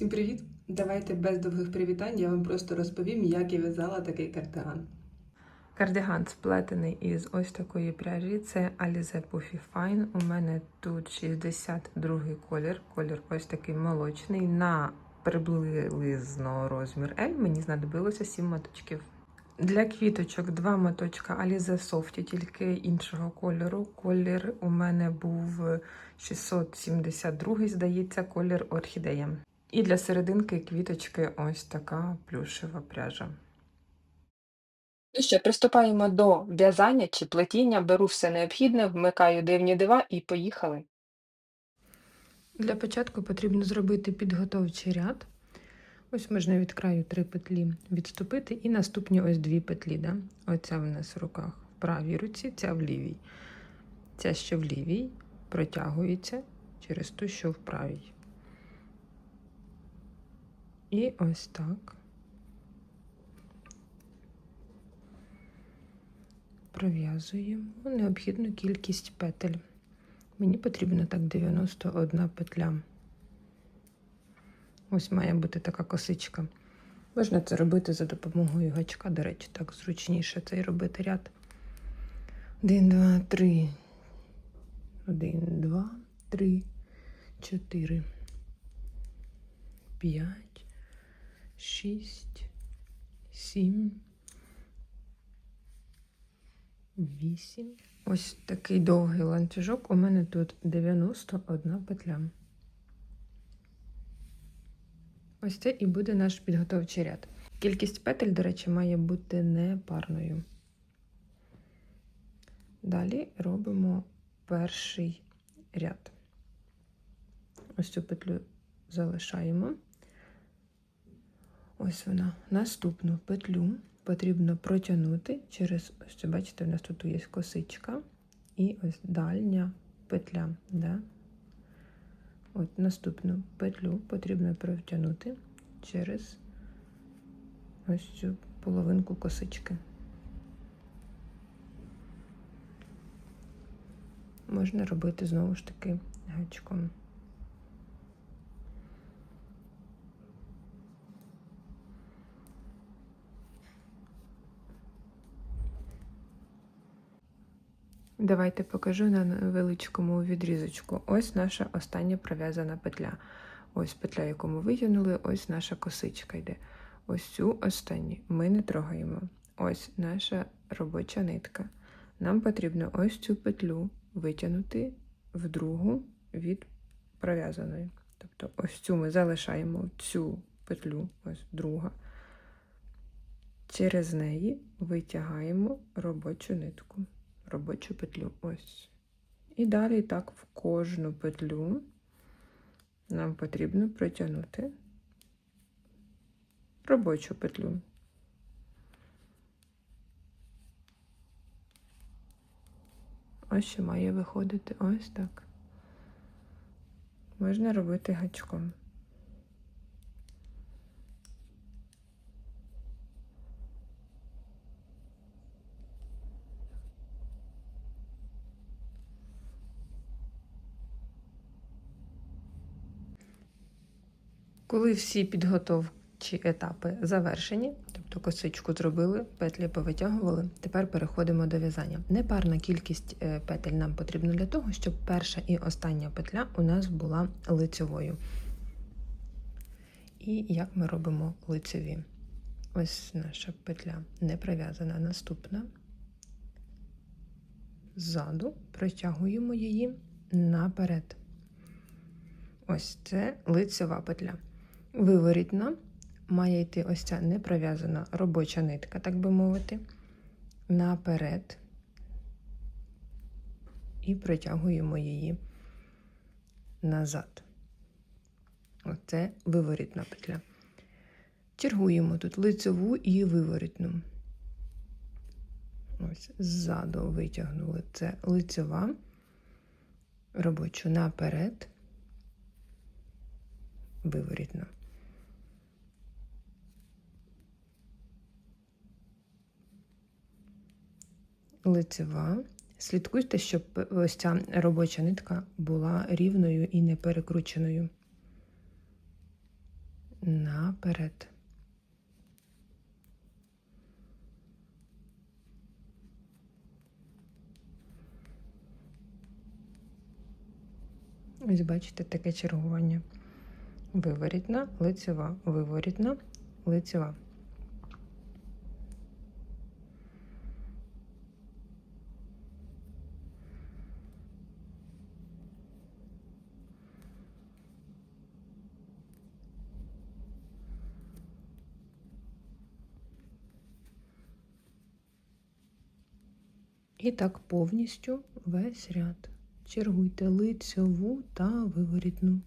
Всім привіт! Давайте без довгих привітань я вам просто розповім, як я в'язала такий кардиган. Кардиган сплетений із ось такої пряжі. Це Alize Puffy Fine. У мене тут 62 колір. Колір ось такий молочний. На приблизно розмір L мені знадобилося 7 моточків. Для квіточок два моточка Alize Softy, тільки іншого кольору. Колір у мене був 672, здається, колір орхідея. І для серединки квіточки ось така плюшева пряжа. Ну що, приступаємо до в'язання чи плетіння. Беру все необхідне, вмикаю дивні дива і поїхали. Для початку потрібно зробити підготовчий ряд. Ось можна від краю три петлі відступити, і наступні ось дві петлі. Да? Оця в нас в руках в правій руці, ця в лівій. Ця що в лівій протягується через ту, що в правій. І ось так. Пров'язуємо необхідну кількість петель. Мені потрібно так 91 петля. Ось має бути така косичка. Можна це робити за допомогою гачка, до речі, так зручніше цей робити ряд. Один, два, три. Один, два, три, чотири, п'ять, шість, сім. Вісім. Ось такий довгий ланцюжок. У мене тут 91 петля. Ось це і буде наш підготовчий ряд. Кількість петель, до речі, має бути непарною. Далі робимо перший ряд. Ось цю петлю залишаємо. Ось вона. Наступну петлю потрібно протягнути через, ось бачите, в нас тут є косичка і ось дальня петля. Да? От наступну петлю потрібно протягнути через ось цю половинку косички. Можна робити знову ж таки гачком. Давайте покажу на невеличкому відрізочку. Ось наша остання пров'язана петля. Ось петля, яку ми витягнули, ось наша косичка йде. Ось цю останню ми не трогаємо. Ось наша робоча нитка. Нам потрібно ось цю петлю витягнути в другу від пров'язаної. Тобто ось цю ми залишаємо цю петлю, ось друга. Через неї витягаємо робочу нитку робочу петлю. Ось. І далі так в кожну петлю нам потрібно протягнути робочу петлю. Ось що має виходити ось так. Можна робити гачком. Коли всі підготовчі етапи завершені, тобто косичку зробили, петлі повитягували, тепер переходимо до в'язання. Непарна кількість е, петель нам потрібна для того, щоб перша і остання петля у нас була лицьовою. І як ми робимо лицеві? Ось наша петля не пров'язана. Наступна. Ззаду протягуємо її наперед. Ось це лицева петля. Виворітна має йти ось ця непров'язана робоча нитка, так би мовити, наперед і протягуємо її назад. Оце виворітна петля. Чергуємо тут лицеву і виворітну. Ось ззаду витягнули це лицева, робочу наперед, виворітна. Лицева. Слідкуйте, щоб ось ця робоча нитка була рівною і не перекрученою. наперед. Ось бачите таке чергування. Виворітна, лицева, виворітна, лицева. І так повністю весь ряд. Чергуйте лицьову та виворітну.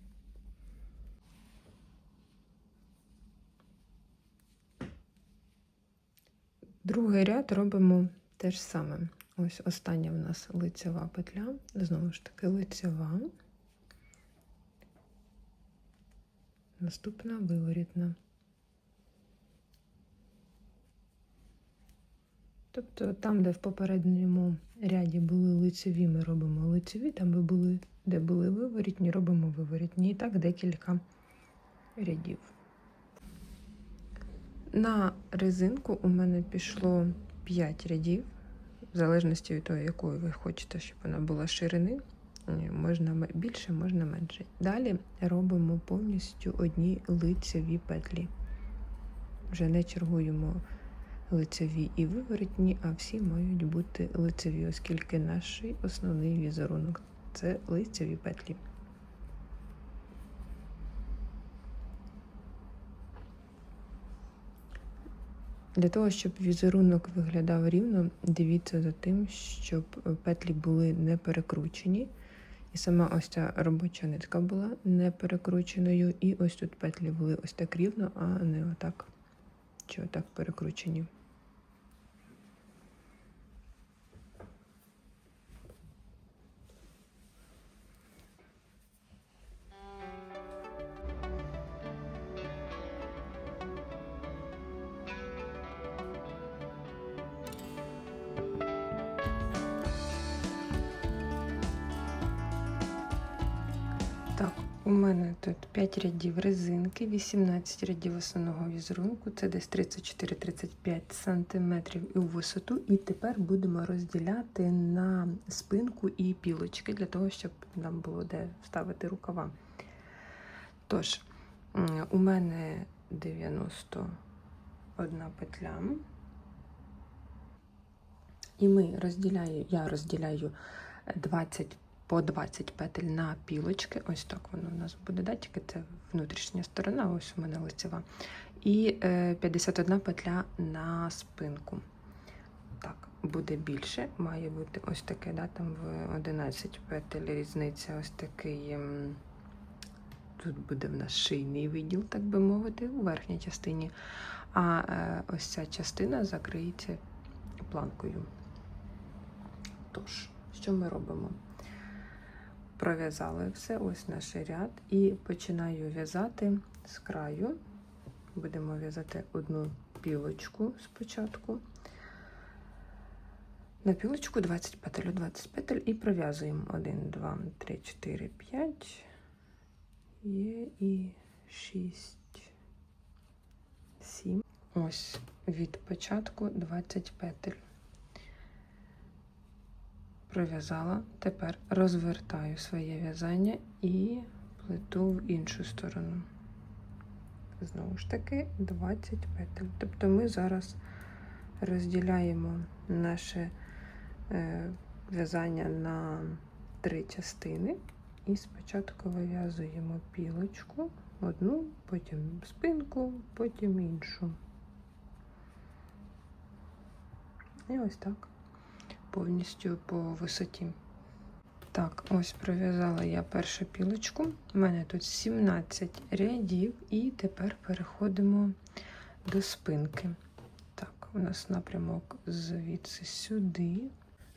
Другий ряд робимо те ж саме. Ось остання в нас лицева петля, знову ж таки лицева. Наступна виворітна. Тобто там, де в попередньому ряді були лицеві, ми робимо лицеві, там де були, де були виворітні, робимо виворітні. І так декілька рядів. На резинку у мене пішло 5 рядів, в залежності від того, якої ви хочете, щоб вона була ширини. Можна більше, можна менше. Далі робимо повністю одні лицеві петлі. Вже не чергуємо лицеві і виворотні, а всі мають бути лицеві, оскільки наш основний візерунок це лицеві петлі. Для того, щоб візерунок виглядав рівно, дивіться за тим, щоб петлі були не перекручені. І сама ось ця робоча нитка була не перекрученою, і ось тут петлі були ось так рівно, а не отак, чи отак перекручені. У мене тут 5 рядів резинки, 18 рядів основного візерунку, це десь 34-35 см у висоту. І тепер будемо розділяти на спинку і пілочки, для того, щоб нам було де вставити рукава. Тож, у мене 91 петля. І ми розділяю, я розділяю 20 по 20 петель на пілочки. Ось так воно у нас буде, да? тільки це внутрішня сторона, ось у мене лицева. І е, 51 петля на спинку. Так, буде більше, має бути ось таке, да? там в 11 петель різниця, ось такий. ем, Тут буде в нас шийний відділ, так би мовити, у верхній частині. А е, ось ця частина закриється планкою. Тож, що ми робимо? Пров'язали все, ось наш ряд, і починаю в'язати з краю. Будемо в'язати одну пілочку спочатку. На пілочку 20 петель, 20 петель і пров'язуємо 1, 2, 3, 4, 5. Є і 6, 7. Ось від початку 20 петель пров'язала. Тепер розвертаю своє в'язання і плету в іншу сторону. Знову ж таки, 20 петель. Тобто ми зараз розділяємо наше е, в'язання на три частини. І спочатку вив'язуємо пілочку, одну, потім спинку, потім іншу. І ось так повністю по висоті. Так, ось пров'язала я першу пілочку. У мене тут 17 рядів, і тепер переходимо до спинки. Так, у нас напрямок звідси сюди.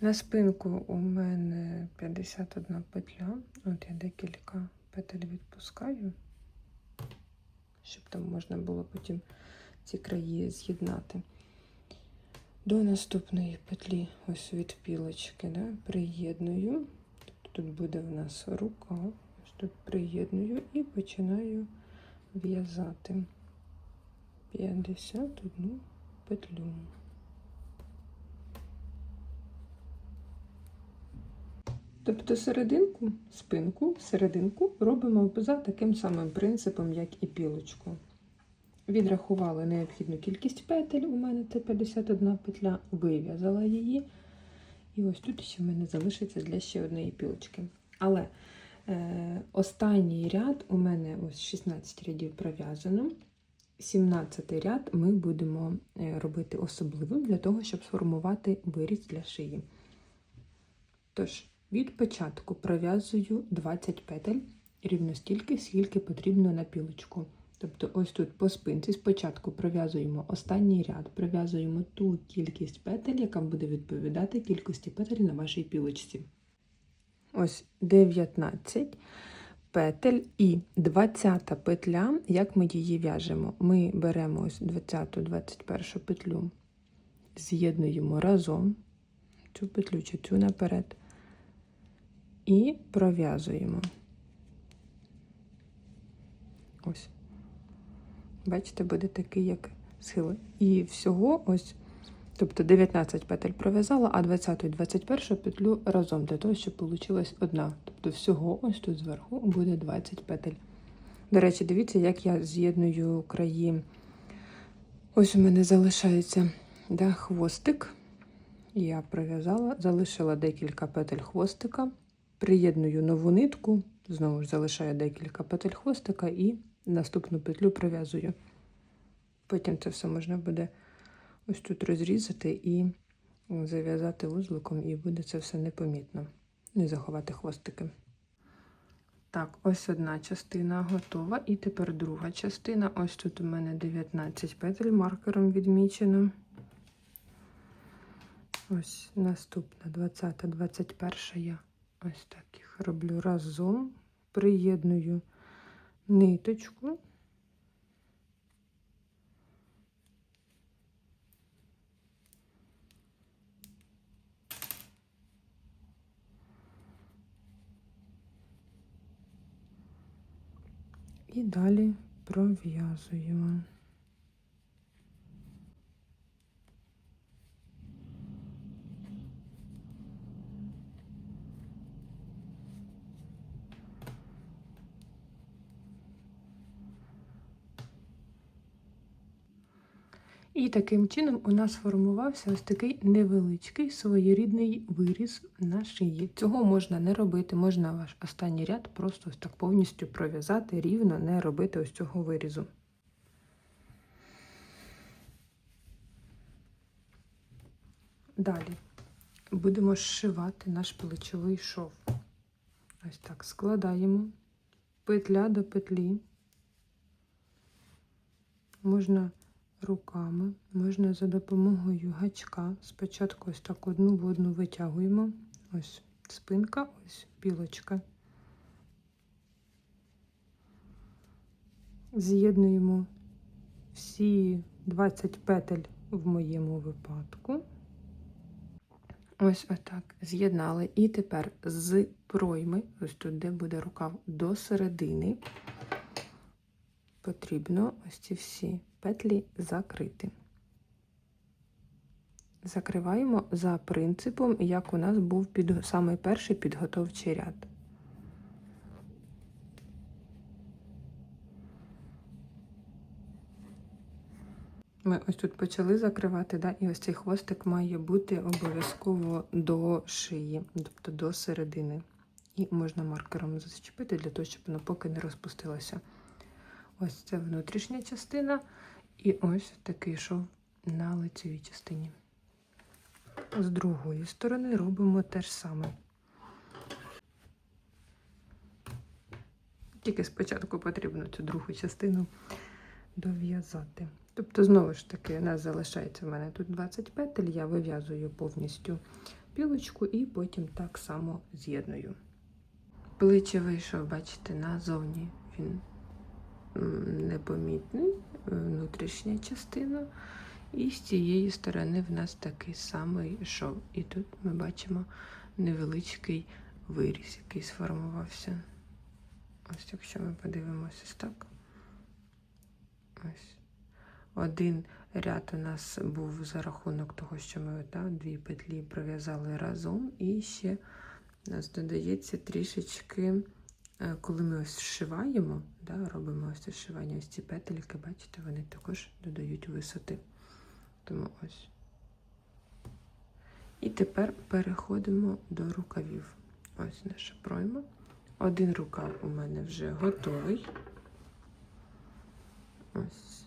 На спинку у мене 51 петля. От я декілька петель відпускаю, щоб там можна було потім ці краї з'єднати. До наступної петлі, ось від пілочки, да, приєдную. Тут буде в нас рука, ось тут приєдную і починаю в'язати 51 петлю. Тобто серединку, спинку, серединку робимо за таким самим принципом, як і пілочку. Відрахували необхідну кількість петель, у мене це 51 петля, вив'язала її. І ось тут ще в мене залишиться для ще однієї пілочки. Але е, останній ряд у мене ось 16 рядів пров'язано. 17 ряд ми будемо е, робити особливим для того, щоб сформувати виріз для шиї. Тож, від початку пров'язую 20 петель рівно стільки, скільки потрібно на пілочку. Тобто, ось тут по спинці спочатку пров'язуємо останній ряд, пров'язуємо ту кількість петель, яка буде відповідати кількості петель на вашій пілочці. Ось 19 петель і 20 петля, як ми її в'яжемо. Ми беремо ось 20-21 петлю, з'єднуємо разом цю петлю чи цю наперед і пров'язуємо. Ось. Бачите, буде такий, як схил. І всього ось, тобто 19 петель пров'язала, а 20 і 21 петлю разом, для того, щоб вийшла одна. Тобто всього ось тут зверху буде 20 петель. До речі, дивіться, як я з'єдную краї. Ось у мене залишається да, хвостик. Я пров'язала, залишила декілька петель хвостика, приєдную нову нитку, знову ж залишаю декілька петель хвостика і наступну петлю пров'язую. Потім це все можна буде ось тут розрізати і зав'язати вузликом, і буде це все непомітно. І заховати хвостики. Так, ось одна частина готова. І тепер друга частина. Ось тут у мене 19 петель маркером відмічено. Ось наступна 20, 21 я ось так їх роблю разом, приєдную ниточку. І далі пров'язуємо. І таким чином у нас формувався ось такий невеличкий своєрідний виріз на шиї. Цього можна не робити, можна ваш останній ряд просто ось так повністю пров'язати, рівно не робити ось цього вирізу. Далі будемо зшивати наш плечовий шов. Ось так складаємо петля до петлі. Можна руками, можна за допомогою гачка. Спочатку ось так одну в одну витягуємо. Ось спинка, ось пілочка. З'єднуємо всі 20 петель в моєму випадку. Ось отак з'єднали. І тепер з пройми, ось тут, де буде рукав, до середини, потрібно ось ці всі петлі закрити. Закриваємо за принципом, як у нас був під, самий перший підготовчий ряд. Ми ось тут почали закривати, да, і ось цей хвостик має бути обов'язково до шиї, тобто до середини. І можна маркером зачепити для того, щоб воно поки не розпустилося. Ось це внутрішня частина, і ось такий шов на лицевій частині. З другої сторони робимо те ж саме. Тільки спочатку потрібно цю другу частину дов'язати. Тобто, знову ж таки, у нас залишається в мене тут 20 петель, я вив'язую повністю пілочку і потім так само з'єдную. Плече вийшов, бачите, назовні він непомітний, внутрішня частина. І з цієї сторони в нас такий самий шов. І тут ми бачимо невеличкий виріз, який сформувався. Ось якщо ми подивимося так, Ось. Один ряд у нас був за рахунок того, що ми да, дві петлі пров'язали разом, і ще у нас додається трішечки, е, коли ми ось зшиваємо, да, робимо ось це зшивання, ось ці петельки, бачите, вони також додають висоти. Тому ось. І тепер переходимо до рукавів. Ось наша пройма. Один рукав у мене вже готовий. Ось.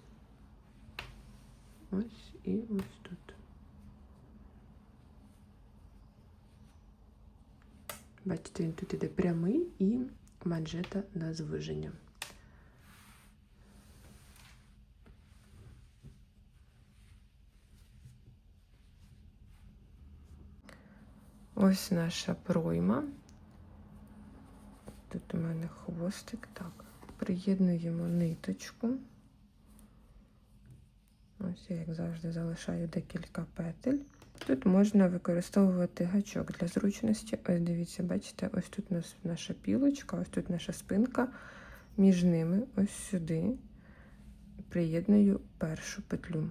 Ось і ось тут. Бачите, він тут іде прямий і манжета на звиження. Ось наша пройма. Тут у мене хвостик. Так, приєднуємо ниточку. Ось я, як завжди, залишаю декілька петель. Тут можна використовувати гачок для зручності. Ось дивіться, бачите, ось тут у нас наша пілочка, ось тут наша спинка. Між ними, ось сюди, приєдную першу петлю.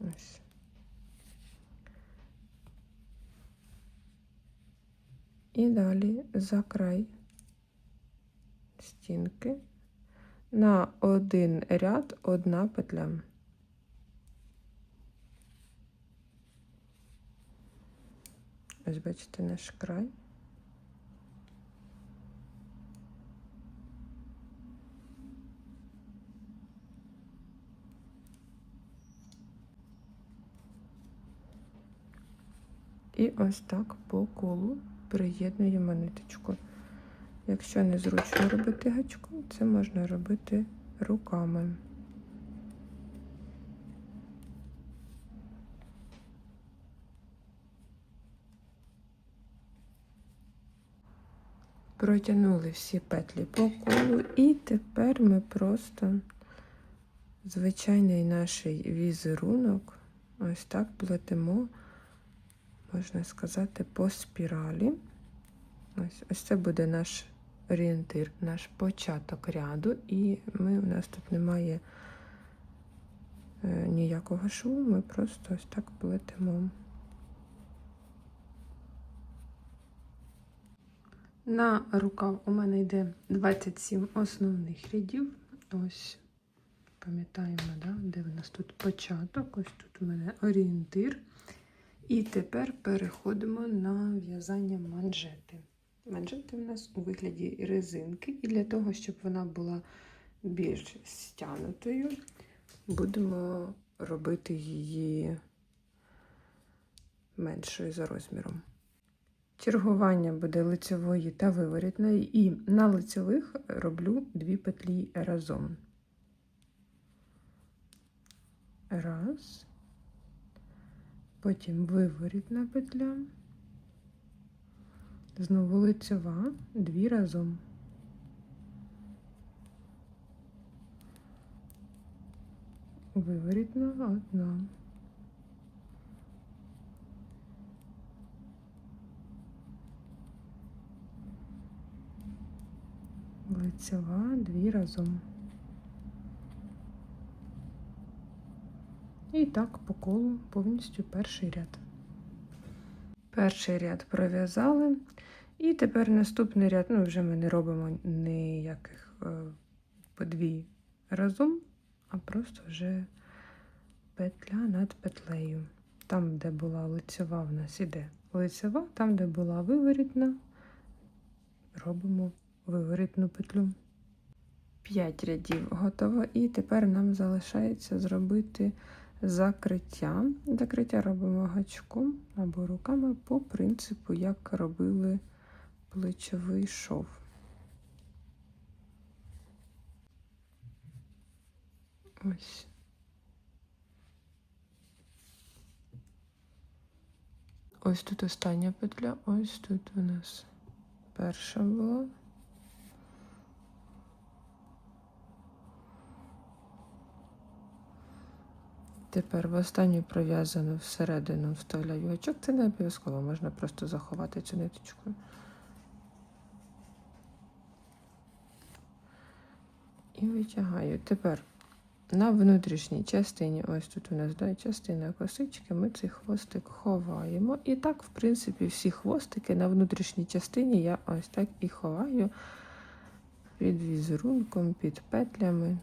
Ось. І далі за край стінки на один ряд одна петля. Ось бачите наш край. І ось так по колу приєднуємо ниточку. Якщо не зручно робити гачком, це можна робити руками. Протягнули всі петлі по колу, і тепер ми просто звичайний наш візерунок ось так плетемо, можна сказати, по спіралі. Ось, ось це буде наш орієнтир, наш початок ряду, і ми, у нас тут немає е, ніякого шву, ми просто ось так плетемо. На рукав у мене йде 27 основних рядів. Ось, пам'ятаємо, да, де у нас тут початок, ось тут у мене орієнтир. І тепер переходимо на в'язання манжети. Манжети у нас у вигляді резинки, і для того, щоб вона була більш стянутою, будемо робити її меншою за розміром. Чергування буде лицевої та виворітної, і на лицевих роблю дві петлі разом. Раз, потім виворітна петля. Знову лицева, дві разом. Виворітна одна. Лицева, дві разом. І так по колу повністю перший ряд. Перший ряд пров'язали. І тепер наступний ряд, ну вже ми не робимо ніяких е, по дві разом, а просто вже петля над петлею. Там, де була лицева, в нас іде лицева, там, де була виворітна, робимо виворітну петлю. П'ять рядів готово, і тепер нам залишається зробити закриття. Закриття робимо гачком або руками по принципу, як робили плечовий шов. Ось. Ось тут остання петля, ось тут у нас перша була. Тепер в останню пров'язану всередину вставляю гачок. Це не обов'язково, можна просто заховати цю ниточку. і витягаю. Тепер на внутрішній частині, ось тут у нас да, частина косички, ми цей хвостик ховаємо. І так, в принципі, всі хвостики на внутрішній частині я ось так і ховаю під візерунком, під петлями.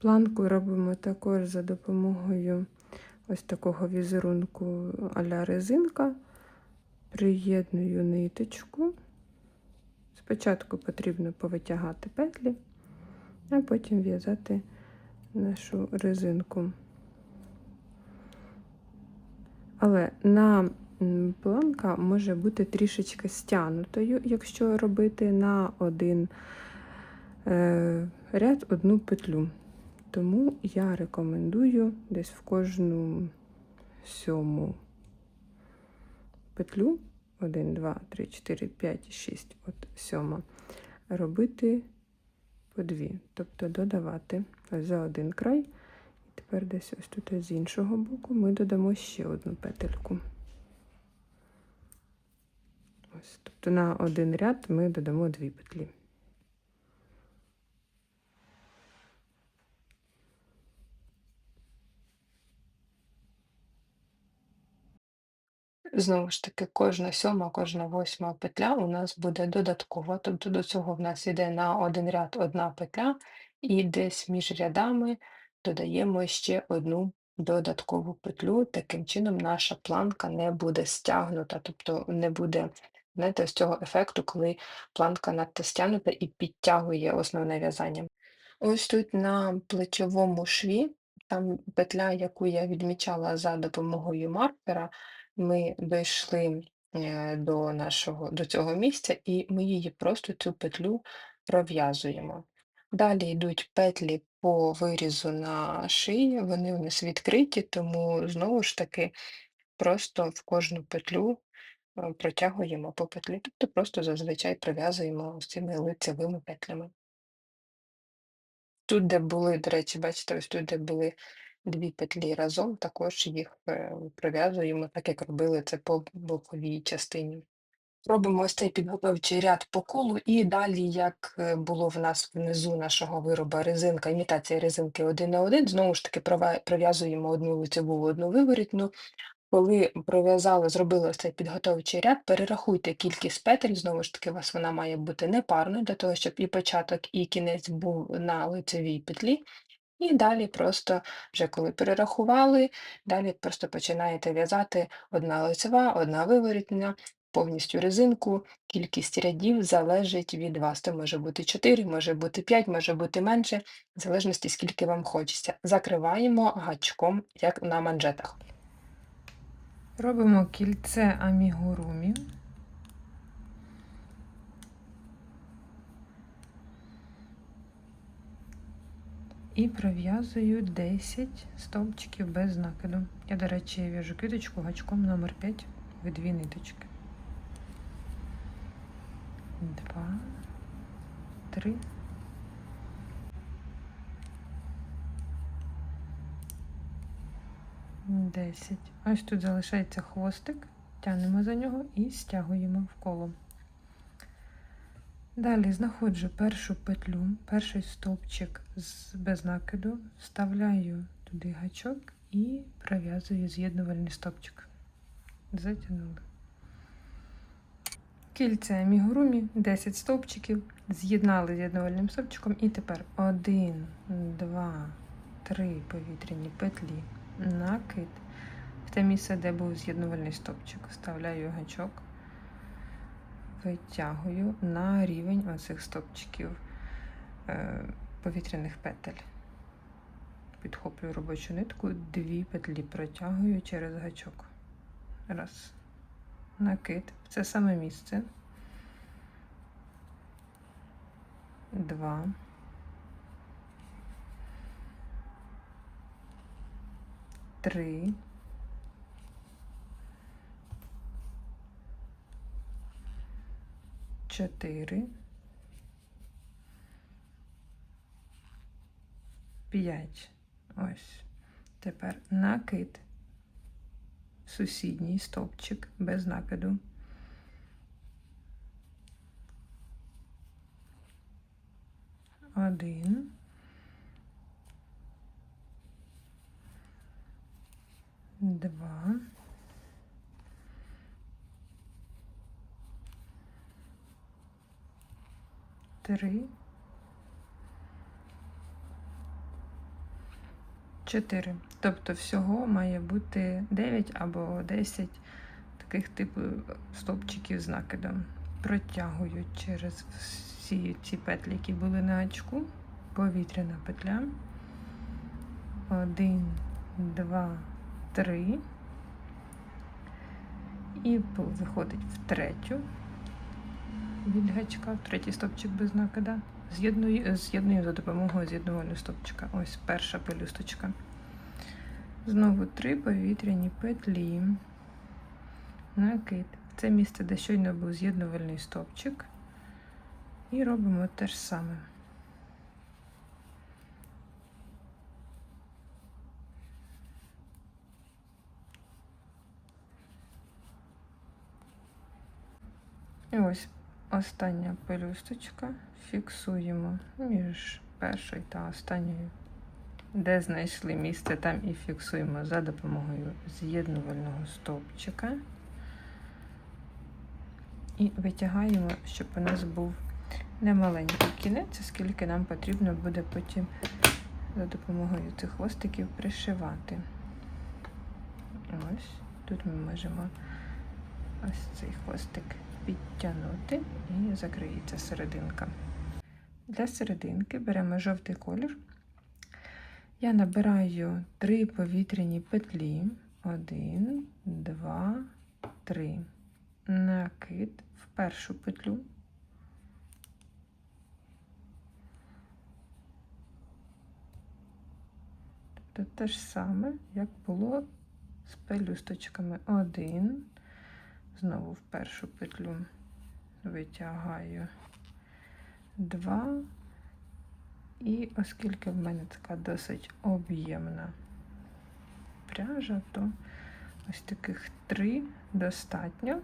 Планку робимо також за допомогою ось такого візерунку а-ля резинка. Приєдную ниточку. Спочатку потрібно повитягати петлі, а потім в'язати нашу резинку. Але на планка може бути трішечки стягнутою, якщо робити на один е, ряд одну петлю. Тому я рекомендую десь в кожну сьому петлю 1, 2, 3, 4, 5, 6, от сьома, робити по дві, тобто додавати за один край. І тепер десь ось тут з іншого боку ми додамо ще одну петельку. Ось, тобто на один ряд ми додамо дві петлі. Знову ж таки, кожна сьома, кожна восьма петля у нас буде додаткова, тобто до цього в нас йде на один ряд одна петля, і десь між рядами додаємо ще одну додаткову петлю. Таким чином наша планка не буде стягнута, тобто не буде, знаєте, з цього ефекту, коли планка надто стягнута і підтягує основне в'язання. Ось тут на плечовому шві, там петля, яку я відмічала за допомогою маркера, ми дійшли е, до нашого до цього місця, і ми її просто цю петлю пров'язуємо. Далі йдуть петлі по вирізу на шиї, вони у нас відкриті, тому знову ж таки просто в кожну петлю е, протягуємо по петлі, тобто просто зазвичай прив'язуємо ось цими лицевими петлями. Тут, де були, до речі, бачите, ось тут, де були дві петлі разом, також їх е, пров'язуємо, так як робили це по боковій частині. Робимо ось цей підготовчий ряд по колу, і далі, як е, було в нас внизу нашого вироба резинка, імітація резинки один на один, знову ж таки пров'язуємо одну лицеву, одну виворітну. Коли пров'язали, зробили ось цей підготовчий ряд, перерахуйте кількість петель, знову ж таки, у вас вона має бути непарною, для того, щоб і початок, і кінець був на лицевій петлі. І далі просто, вже коли перерахували, далі просто починаєте в'язати одна лицева, одна виворітна, повністю резинку. Кількість рядів залежить від вас. Це може бути 4, може бути 5, може бути менше, в залежності, скільки вам хочеться. Закриваємо гачком, як на манжетах. Робимо кільце амігурумі. І пров'язую 10 стовпчиків без накиду. Я, до речі, в'яжу квіточку гачком номер 5 в дві ниточки. Два, три. Десять. Ось тут залишається хвостик, тягнемо за нього і стягуємо в коло. Далі знаходжу першу петлю, перший стовпчик без накиду, вставляю туди гачок і пров'язую з'єднувальний стовпчик. Затягнули. Кільце амігурумі, 10 стовпчиків, з'єднали з'єднувальним стовпчиком, і тепер 1, 2, 3 повітряні петлі, накид. В те місце, де був з'єднувальний стовпчик, вставляю гачок витягую на рівень оцих стопчиків е, повітряних петель. Підхоплюю робочу нитку, дві петлі протягую через гачок. Раз. Накид. В це саме місце. Два. Три. 4, 5. Ось. Тепер накид, сусідній стовпчик без накиду. Один. Два. Три. Чотири. Тобто всього має бути 9 або 10 таких типу стовпчиків з накидом. Протягую через всі ці петлі, які були на очку. Повітряна петля. Один, два, три. І виходить в третю від гачка, третій стопчик без накида. З'єдную, з'єдную за допомогою з'єднувального стопчика. Ось перша пелюсточка. Знову три повітряні петлі. Накид. Це місце, де щойно був з'єднувальний стопчик. І робимо те ж саме. І ось остання пелюсточка. Фіксуємо між першою та останньою. Де знайшли місце, там і фіксуємо за допомогою з'єднувального стовпчика. І витягаємо, щоб у нас був не маленький кінець, оскільки нам потрібно буде потім за допомогою цих хвостиків пришивати. Ось тут ми можемо ось цей хвостик підтягнути і закриється серединка. Для серединки беремо жовтий колір. Я набираю три повітряні петлі. Один, два, три. Накид в першу петлю. Тобто те ж саме, як було з пелюсточками. Один. Знову в першу петлю витягаю два. І оскільки в мене така досить об'ємна пряжа, то ось таких три достатньо.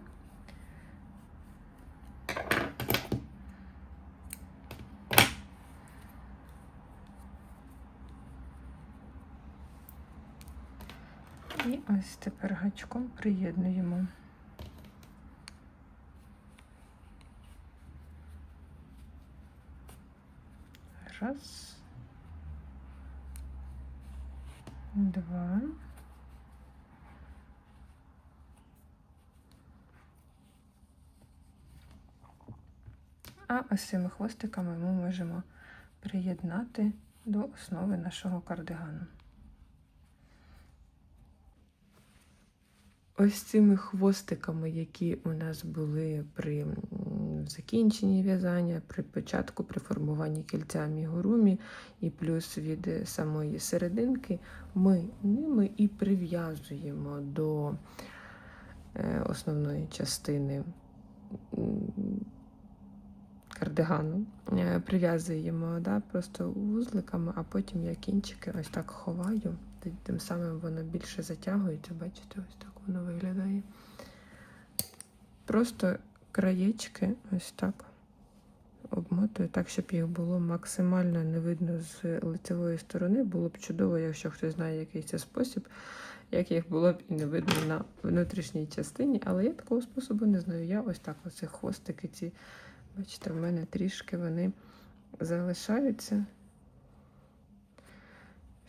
І ось тепер гачком приєднуємо. Раз. Два. А ось цими хвостиками ми можемо приєднати до основи нашого кардигану. Ось цими хвостиками, які у нас були при закінченні в'язання, при початку, при формуванні кільця амігурумі, і плюс від самої серединки, ми ними і прив'язуємо до е, основної частини кардигану. Е, Прив'язуємо да, просто вузликами, а потім я кінчики ось так ховаю. Тим- самим воно більше затягується, бачите, ось так воно виглядає. Просто краєчки ось так обмотую, так, щоб їх було максимально не видно з лицевої сторони. Було б чудово, якщо хтось знає який це спосіб, як їх було б і не видно на внутрішній частині. Але я такого способу не знаю. Я ось так оце хвостики ці, бачите, в мене трішки вони залишаються.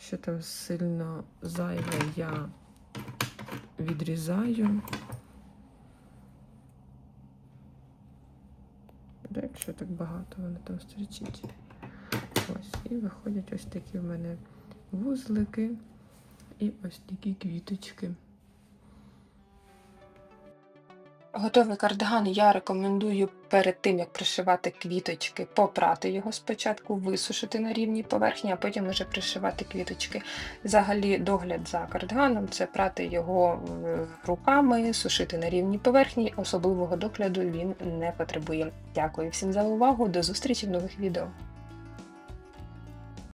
Що там сильно зайве, я відрізаю. Да, Якщо так багато воно там стрічить. Ось. І виходять ось такі в мене вузлики і ось такі квіточки. Готовий кардиган я рекомендую перед тим, як пришивати квіточки, попрати його спочатку, висушити на рівній поверхні, а потім вже пришивати квіточки. Взагалі, догляд за кардиганом це прати його е, руками, сушити на рівній поверхні. Особливого догляду він не потребує. Дякую всім за увагу. До зустрічі в нових відео.